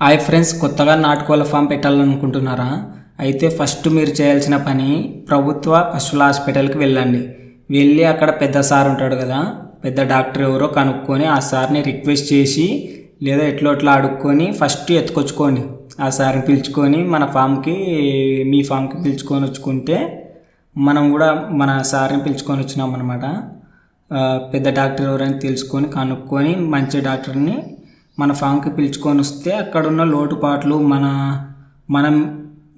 Hi friends కొత్తగా నాటుకోళ్ళ form పెట్టాలనుకుంటున్నారా? అయితే first మీరు చేయాల్సిన పని ప్రభుత్వ పశువుల హాస్పిటల్కి వెళ్ళండి. వెళ్ళి అక్కడ పెద్ద సార్ ఉంటాడు కదా పెద్ద డాక్టర్ ఎవరో కనుక్కొని ఆ సార్ని రిక్వెస్ట్ చేసి లేదా ఎట్లో ఎట్లా అడుక్కొని ఫస్ట్ ఎత్తుకొచ్చుకోండి. ఆ సార్ని పిలుచుకొని మన ఫామ్కి మీ ఫామ్కి పిలుచుకొని వచ్చుకుంటే మనం కూడా మన సార్ని పిలుచుకొని వచ్చినాం అనమాట పెద్ద డాక్టర్ ఎవరైనా తెలుసుకొని కనుక్కొని మంచి డాక్టర్ని మన ఫామ్కి పిలుచుకొని వస్తే అక్కడ ఉన్న లోటుపాట్లు మన మనం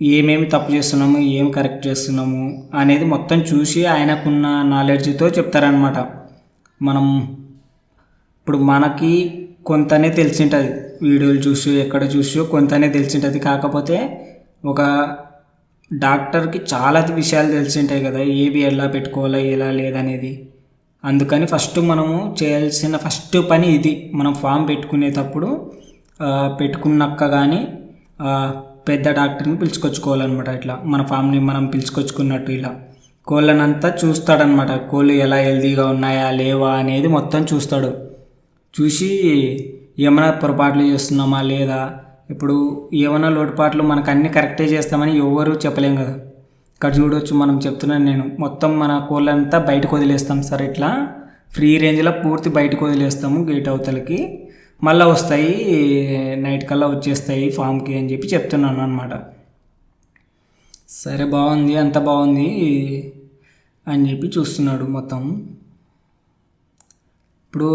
ఏమేమి తప్పు చేస్తున్నాము ఏం కరెక్ట్ చేస్తున్నాము అనేది మొత్తం చూసి ఆయనకున్న నాలెడ్జ్తో చెప్తారనమాట మనం ఇప్పుడు మనకి కొంతనే తెలిసి ఉంటుంది వీడియోలు చూసి ఎక్కడ చూసో కొంతనే తెలిసి ఉంటుంది కాకపోతే ఒక డాక్టర్కి చాలా విషయాలు తెలిసి ఉంటాయి కదా ఏవి ఎలా పెట్టుకోవాలా ఎలా లేదనేది. అందుకని ఫస్ట్ మనము చేయాల్సిన ఫస్ట్ పని ఇది. మనం ఫామ్ పెట్టుకునేటప్పుడు పెట్టుకున్నాక కానీ పెద్ద డాక్టర్ని పిలుచుకొచ్చుకోవాలన్నమాట ఇట్లా. మన ఫామ్ని మనం పిలుచుకొచ్చుకున్నట్టు ఇలా. కోళ్ళనంతా చూస్తాడనమాట కోళ్ళు ఎలా హెల్తీగా ఉన్నాయా లేవా అనేది మొత్తం చూస్తాడు. చూసి ఏమైనా పొరపాట్లు చేస్తున్నామా లేదా? ఇప్పుడు ఏమైనా లోటుపాట్లు మనకు అన్నీ కరెక్టే చేస్తామని ఎవరు చెప్పలేం కదా. ఇక్కడ చూడొచ్చు మనం చెప్తున్నాను నేను. మొత్తం మన కోళ్ళంతా బయటకు వదిలేస్తాం సార్ ఇట్లా. ఫ్రీ రేంజ్లో పూర్తి బయటకు వదిలేస్తాము గేట్ అవతలకి. మళ్ళీ వస్తాయి నైట్ కల్లా వచ్చేస్తాయి ఫామ్కి అని చెప్పి చెప్తున్నాను అనమాట సరే బాగుంది అంత బాగుంది అని చెప్పి చూస్తున్నాడు మొత్తం. ఇప్పుడు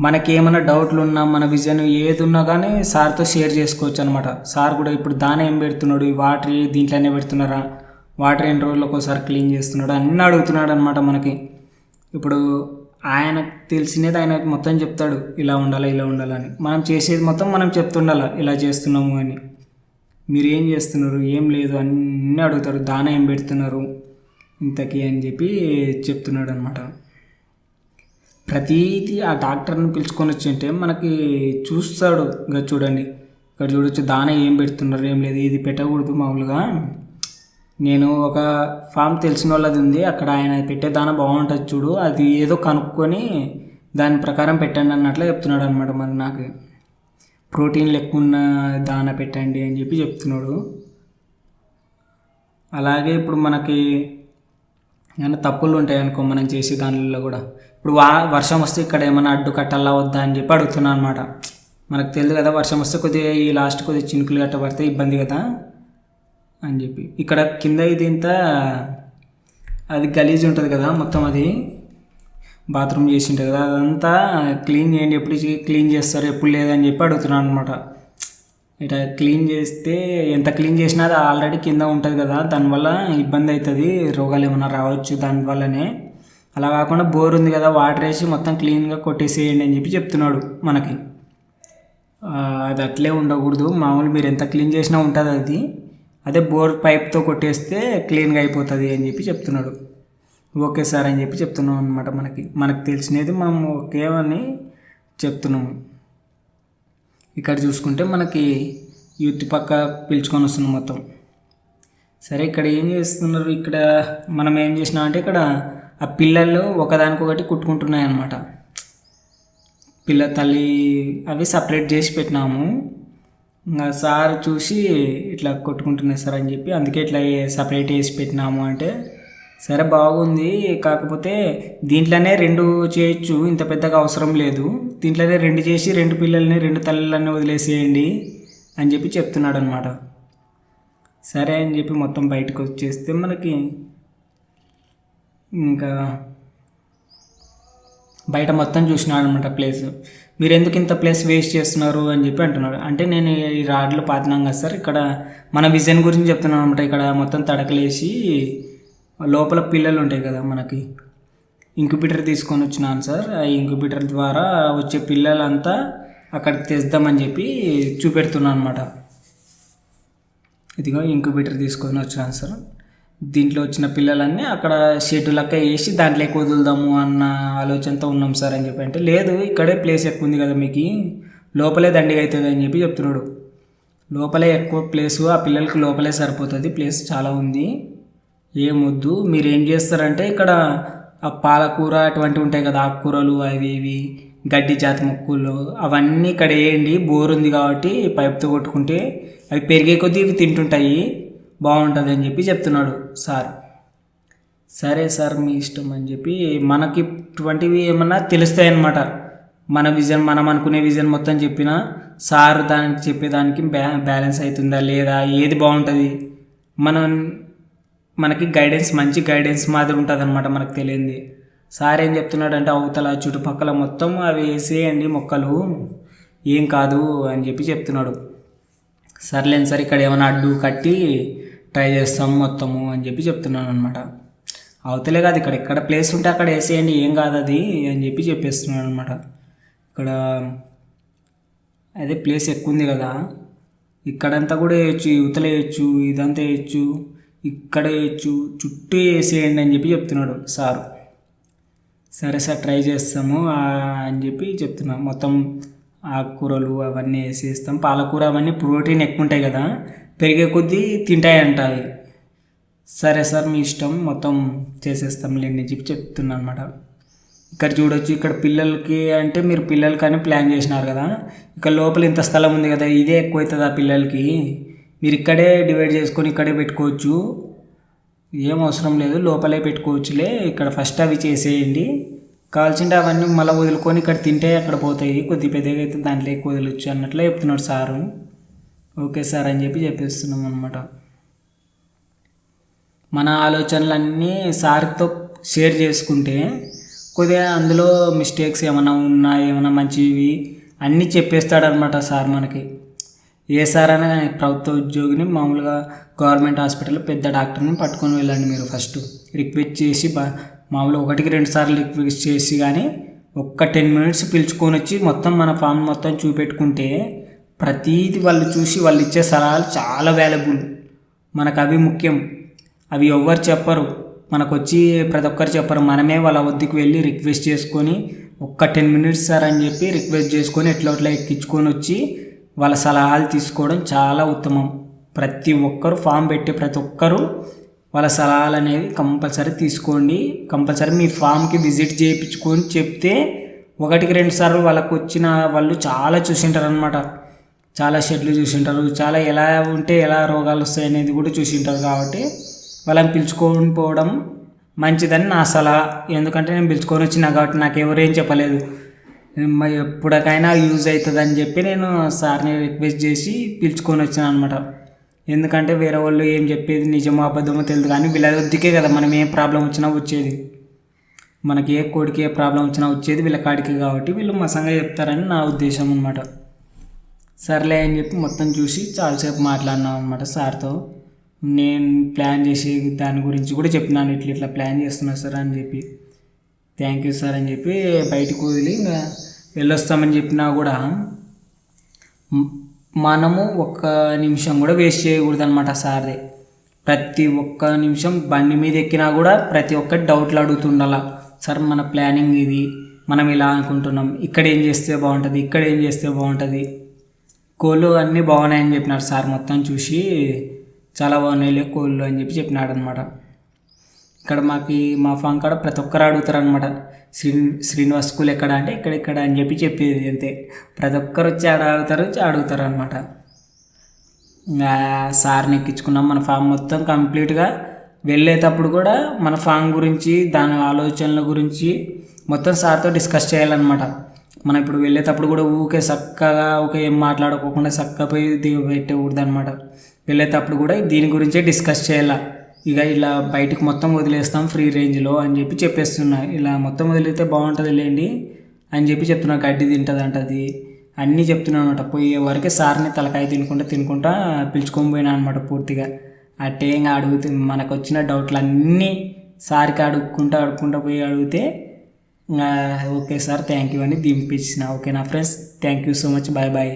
మనకి ఏమైనా డౌట్లు ఉన్నా మన విజన్ ఏది ఉన్నా కానీ సార్తో షేర్ చేసుకోవచ్చు అనమాట సార్ కూడా ఇప్పుడు దాని ఏం పెడుతున్నాడు? ఈ వాటర్ దీంట్లోనే పెడుతున్నారా? వాటర్ ఎన్ని రోజులకు ఒకసారి క్లీన్ చేస్తున్నాడు అన్నీ అడుగుతున్నాడు అనమాట మనకి. ఇప్పుడు ఆయనకు తెలిసినది ఆయన మొత్తం చెప్తాడు ఇలా ఉండాలి ఇలా ఉండాలని మనం చేసేది మొత్తం మనం చెప్తుండాలి ఇలా చేస్తున్నాము అని. మీరు ఏం చేస్తున్నారు ఏం లేదు అన్నీ అడుగుతారు దాన ఏం పెడుతున్నారు ఇంతకీ అని చెప్పి చెప్తున్నాడు అనమాట ప్రతిదీ ఆ డాక్టర్ని పిలుచుకొని వచ్చి ఉంటే మనకి చూస్తాడు ఇంకా చూడండి. ఇక్కడ చూడొచ్చు దాన ఏం పెడుతున్నారు ఏం లేదు ఇది పెట్టకూడదు మామూలుగా. నేను ఒక ఫామ్ తెలిసిన వాళ్ళది ఉంది. అక్కడ ఆయన పెట్టే దాన బాగుంటుంది చూడు. అది ఏదో కనుక్కొని దాని ప్రకారం పెట్టండి అన్నట్లు చెప్తున్నాడు అనమాట మరి నాకు. ప్రోటీన్ ఎక్కువ ఉన్న దాన పెట్టండి అని చెప్పి చెప్తున్నాడు. అలాగే ఇప్పుడు మనకి ఏమైనా తప్పులు ఉంటాయి అనుకో మనం చేసే దానిలో కూడా. ఇప్పుడు వా వర్షం వస్తే ఇక్కడ ఏమైనా అడ్డు కట్టాలా వద్దా అని చెప్పి అడుగుతున్నాను అనమాట మనకు తెలియదు కదా వర్షం వస్తే కొద్దిగా ఈ లాస్ట్ కొద్దిగా చినుకులు గట్ట పడితే ఇబ్బంది కదా. అని చెప్పి. ఇక్కడ కింద ఇది ఇంత అది గలీజ్ ఉంటుంది కదా మొత్తం అది. బాత్రూమ్ చేసి ఉంటుంది కదా అదంతా క్లీన్ చేయండి ఎప్పుడు క్లీన్ చేస్తారు ఎప్పుడు లేదని చెప్పి అడుగుతున్నాను అనమాట ఇట్లా క్లీన్ చేస్తే ఎంత క్లీన్ చేసినా అది ఆల్రెడీ కింద ఉంటుంది కదా దానివల్ల ఇబ్బంది అవుతుంది రోగాలు ఏమైనా రావచ్చు దానివల్లనే. అలా కాకుండా బోర్ ఉంది కదా వాటర్ వేసి మొత్తం క్లీన్గా కొట్టేసేయండి అని చెప్పి చెప్తున్నాడు మనకి. అది అట్లే ఉండకూడదు మామూలు మీరు ఎంత క్లీన్ చేసినా ఉంటుంది అది. అదే బోర్ పైప్తో కొట్టేస్తే క్లీన్గా అయిపోతుంది అని చెప్పి చెప్తున్నాడు. ఓకే సార్ అని చెప్పి చెప్తున్నాం అనమాట మనకి. మనకు తెలిసినది మనం ఓకే అని చెప్తున్నాము. ఇక్కడ చూసుకుంటే మనకి యూత్ పక్క పిలుచుకొని వస్తున్నాం మొత్తం. సరే ఇక్కడ ఏం చేస్తున్నారు? ఇక్కడ మనం ఏం చేసినాం అంటే ఇక్కడ ఆ పిల్లలు ఒకదానికొకటి కుట్టుకుంటున్నాయి అన్నమాట పిల్ల తల్లి అవి సపరేట్ చేసి పెట్టినాము. సార్ చూసి ఇట్లా కొట్టుకుంటున్నాయి సార్ అని చెప్పి అందుకే ఇట్లా సపరేట్ వేసి పెట్టినాము అంటే సరే బాగుంది కాకపోతే దీంట్లోనే రెండు చేయొచ్చు ఇంత పెద్దగా అవసరం లేదు. దీంట్లోనే రెండు చేసి రెండు పిల్లల్ని రెండు తల్లులన్నీ వదిలేసేయండి అని చెప్పి చెప్తున్నాడు అనమాట సరే అని చెప్పి మొత్తం బయటకు వచ్చేస్తే మనకి ఇంకా బయట మొత్తం చూసినాడు అనమాట ప్లేస్ మీరు ఎందుకు ఇంత ప్లేస్ వేస్ట్ చేస్తున్నారు అని చెప్పి అంటున్నాడు అంటే నేను ఈ రాడ్లు పాతినాం కదా సార్ ఇక్కడ మన విజన్ గురించి చెప్తున్నాను అనమాట ఇక్కడ మొత్తం తడకలేసి లోపల పిల్లలు ఉంటాయి కదా మనకి. ఇంక్యుబేటర్ తీసుకొని వచ్చినాను సార్. ఆ ఇంక్యుబేటర్ ద్వారా వచ్చే పిల్లలంతా అక్కడికి తెద్దామని చెప్పి చూపెడుతున్నాను అనమాట ఇదిగో ఇంక్యుబేటర్ తీసుకొని వచ్చినాను సార్. దీంట్లో వచ్చిన పిల్లలన్నీ అక్కడ షెడ్ లెక్క వేసి దాంట్లోకి వదులుదాము అన్న ఆలోచనతో ఉన్నాం సార్ అని చెప్పి అంటే లేదు ఇక్కడే ప్లేస్ ఎక్కువ ఉంది కదా మీకు. లోపలే దండిగా అవుతుంది అని చెప్పి చెప్తున్నాడు. లోపలే ఎక్కువ ప్లేసు ఆ పిల్లలకి లోపలే సరిపోతుంది ప్లేస్ చాలా ఉంది. ఏమొద్దు మీరు ఏం చేస్తారంటే ఇక్కడ ఆ పాలకూర అటువంటివి ఉంటాయి కదా ఆకుకూరలు అవి ఇవి గడ్డి జాతి మొక్కలు అవన్నీ ఇక్కడ వేయండి. బోర్ ఉంది కాబట్టి పైప్తో కొట్టుకుంటే అవి పెరిగే కొద్దీ ఇవి తింటుంటాయి. బాగుంటుంది అని చెప్పి చెప్తున్నాడు సార్. సరే సార్ మీ ఇష్టం అని చెప్పి మనకి ఇటువంటివి ఏమన్నా తెలుస్తాయన్నమాట. మన విజన్ మనం అనుకునే విజన్ మొత్తం చెప్పినా సార్ దానికి చెప్పేదానికి బ్యా బ్యాలెన్స్ అవుతుందా లేదా ఏది బాగుంటుంది? మనం మనకి గైడెన్స్ మంచి గైడెన్స్ మాదిరి ఉంటుంది అనమాట మనకు తెలియంది. సార్ ఏం చెప్తున్నాడంటే అవతల చుట్టుపక్కల మొత్తం అవి వేసేయండి మొక్కలు ఏం కాదు అని చెప్పి చెప్తున్నాడు. సర్లేండి సార్ ఇక్కడ ఏమైనా అడ్డు కట్టి ట్రై చేస్తాం మొత్తము అని చెప్పి చెప్తున్నాను అనమాట అవతలే కాదు ఇక్కడ ఇక్కడ ప్లేస్ ఉంటే అక్కడ వేసేయండి ఏం కాదు అది అని చెప్పి చెప్పేస్తున్నాను అనమాట ఇక్కడ అదే ప్లేస్ ఎక్కువ ఉంది కదా ఇక్కడంతా కూడా వేయచ్చు యువతల వేయచ్చు ఇదంతా వేయచ్చు ఇక్కడ వేయచ్చు చుట్టూ వేసేయండి అని చెప్పి చెప్తున్నాడు సారు. సరే సార్ ట్రై చేస్తాము అని చెప్పి చెప్తున్నాం. మొత్తం ఆకుకూరలు అవన్నీ వేసేస్తాం. పాలకూర అవన్నీ ప్రోటీన్ ఎక్కువ ఉంటాయి కదా పెరిగే కొద్దీ తింటాయంట అవి సరే సార్ మీ ఇష్టం. మొత్తం చేసేస్తాం లేండి చెప్పి చెప్తున్నాను అనమాట ఇక్కడ చూడొచ్చు ఇక్కడ పిల్లలకి అంటే మీరు పిల్లలకని ప్లాన్ చేసినారు కదా. ఇక్కడ లోపల ఇంత స్థలం ఉంది కదా ఇదే ఎక్కువ అవుతుంది ఆ పిల్లలకి? మీరు ఇక్కడే డివైడ్ చేసుకొని ఇక్కడే పెట్టుకోవచ్చు. ఏం అవసరం లేదు లోపలే పెట్టుకోవచ్చులే. ఇక్కడ ఫస్ట్ అవి చేసేయండి. కావాల్సింటే అవన్నీ మళ్ళీ వదులుకొని ఇక్కడ తింటే అక్కడ పోతాయి. కొద్ది పెద్దగా అయితే దాంట్లో ఎక్కువ వదలొచ్చు అన్నట్లే చెప్తున్నాడు సారు. ఓకే సార్ అని చెప్పి చెప్పేస్తున్నాం అనమాట మన ఆలోచనలన్నీ సార్తో షేర్ చేసుకుంటే కొద్దిగా అందులో మిస్టేక్స్ ఏమైనా ఉన్నా ఏమైనా మంచివి అన్నీ చెప్పేస్తాడనమాట సార్ మనకి. ఏ సార్ అయినా కానీ ప్రభుత్వ ఉద్యోగిని మామూలుగా గవర్నమెంట్ హాస్పిటల్లో పెద్ద డాక్టర్ని పట్టుకొని వెళ్ళండి మీరు ఫస్ట్. రిక్వెస్ట్ చేసి మామూలు మామూలుగా ఒకటికి రెండు సార్లు రిక్వెస్ట్ చేసి కానీ ఒక్క టెన్ మినిట్స్ పిలుచుకొని వచ్చి మొత్తం మన ఫామ్ మొత్తం చూపెట్టుకుంటే ప్రతీది వాళ్ళు చూసి వాళ్ళు ఇచ్చే సలహాలు చాలా వాల్యుబుల్ మనకు అవి ముఖ్యం. అవి ఎవ్వరు చెప్పరు. మనకు వచ్చి ప్రతి ఒక్కరు చెప్పరు. మనమే వాళ్ళ వద్దకు వెళ్ళి రిక్వెస్ట్ చేసుకొని ఒక్క టెన్ మినిట్స్ సార్ అని చెప్పి రిక్వెస్ట్ చేసుకొని ఎట్లా ఎట్లా ఎక్కించుకొని వచ్చి వాళ్ళ సలహాలు తీసుకోవడం చాలా ఉత్తమం. ప్రతి ఒక్కరు ఫామ్ పెట్టే ప్రతి ఒక్కరు వాళ్ళ సలహాలు అనేది కంపల్సరీ తీసుకోండి. కంపల్సరీ మీ ఫామ్కి విజిట్ చేయించుకొని చెప్తే ఒకటికి రెండు సార్లు వాళ్ళకు వచ్చిన వాళ్ళు చాలా చూసింటారు అనమాట చాలా షెడ్లు చూసింటారు. చాలా ఎలా ఉంటే ఎలా రోగాలు వస్తాయి అనేది కూడా చూసింటారు కాబట్టి వాళ్ళని పిలుచుకొని పోవడం మంచిదని నా సలహా. ఎందుకంటే నేను పిలుచుకొని వచ్చినా కాబట్టి నాకు ఎవరేం చెప్పలేదు. ఎప్పటికైనా యూజ్ అవుతుంది అని చెప్పి నేను సార్ని రిక్వెస్ట్ చేసి పిలుచుకొని వచ్చాను అనమాట ఎందుకంటే వేరే వాళ్ళు ఏం చెప్పేది నిజమో అబద్ధమో తెలియదు. కానీ వీళ్ళ వద్దకే కదా మనం ఏ ప్రాబ్లం వచ్చినా వచ్చేది. మనకి ఏ కోడికి ఏ ప్రాబ్లం వచ్చినా వచ్చేది వీళ్ళ కాడికి కాబట్టి వీళ్ళు మసంగా చెప్తారని నా ఉద్దేశం అనమాట సర్లే అని చెప్పి మొత్తం చూసి చాలాసేపు మాట్లాడినాం అనమాట సార్తో. నేను ప్లాన్ చేసి దాని గురించి కూడా చెప్పినాను ఇట్లా ఇట్లా ప్లాన్ చేస్తున్నా సార్ అని చెప్పి. థ్యాంక్ యూ సార్ అని చెప్పి బయటకు వదిలి ఇంకా వెళ్ళొస్తామని చెప్పినా కూడా మనము ఒక్క నిమిషం కూడా వేస్ట్ చేయకూడదు అనమాట సార్ది. ప్రతి ఒక్క నిమిషం బండి మీద ఎక్కినా కూడా ప్రతి ఒక్కటి డౌట్లు అడుగుతుండాల. సార్ మన ప్లానింగ్ ఇది మనం ఇలా అనుకుంటున్నాం. ఇక్కడ ఏం చేస్తే బాగుంటుంది ఇక్కడ ఏం చేస్తే బాగుంటుంది? కోళ్ళు అన్నీ బాగున్నాయని చెప్పినారు సార్. మొత్తం చూసి చాలా బాగున్నాయిలే కోళ్ళు అని చెప్పి చెప్పినాడు అనమాట ఇక్కడ మాకు మా ఫామ్ కాడ ప్రతి ఒక్కరు అడుగుతారు అనమాట శ్రీ శ్రీనివాస్ స్కూల్ ఎక్కడ అంటే ఇక్కడ ఇక్కడ అని చెప్పి చెప్పేది అంతే. ప్రతి ఒక్కరు వచ్చి ఆడ అడుగుతారు వచ్చి అడుగుతారు అనమాట సార్ని ఎక్కించుకున్నాం. మన ఫామ్ మొత్తం కంప్లీట్గా వెళ్ళేటప్పుడు కూడా మన ఫామ్ గురించి దాని ఆలోచనల గురించి మొత్తం సార్తో డిస్కస్ చేయాలన్నమాట. మనం ఇప్పుడు వెళ్ళేటప్పుడు కూడా ఊకే చక్కగా ఊకే ఏం మాట్లాడుకోకుండా చక్కగా పోయి దిగ పెట్టకూడదు అనమాట వెళ్ళేటప్పుడు కూడా దీని గురించే డిస్కస్ చేయాలా? ఇక ఇలా బయటకు మొత్తం వదిలేస్తాం ఫ్రీ రేంజ్లో అని చెప్పి చెప్పేస్తున్నా. ఇలా మొత్తం వదిలితే బాగుంటుంది లేండి అని చెప్పి చెప్తున్నా. గడ్డి తింటుంది అంటది అన్నీ చెప్తున్నాను అనమాట పోయే వరకే సార్ని తలకాయ తినుకుంటా తినుకుంటా పిలుచుకొని పోయినా అనమాట పూర్తిగా. అట్టే ఇంకా అడుగుతూ మనకు వచ్చిన డౌట్లు అన్నీ సార్కి అడుక్కుంటా అడుక్కుంటా పోయి అడిగితే ఓకే సార్ థ్యాంక్ యూ అని దింపించిన ఓకేనా friends thank you so much bye bye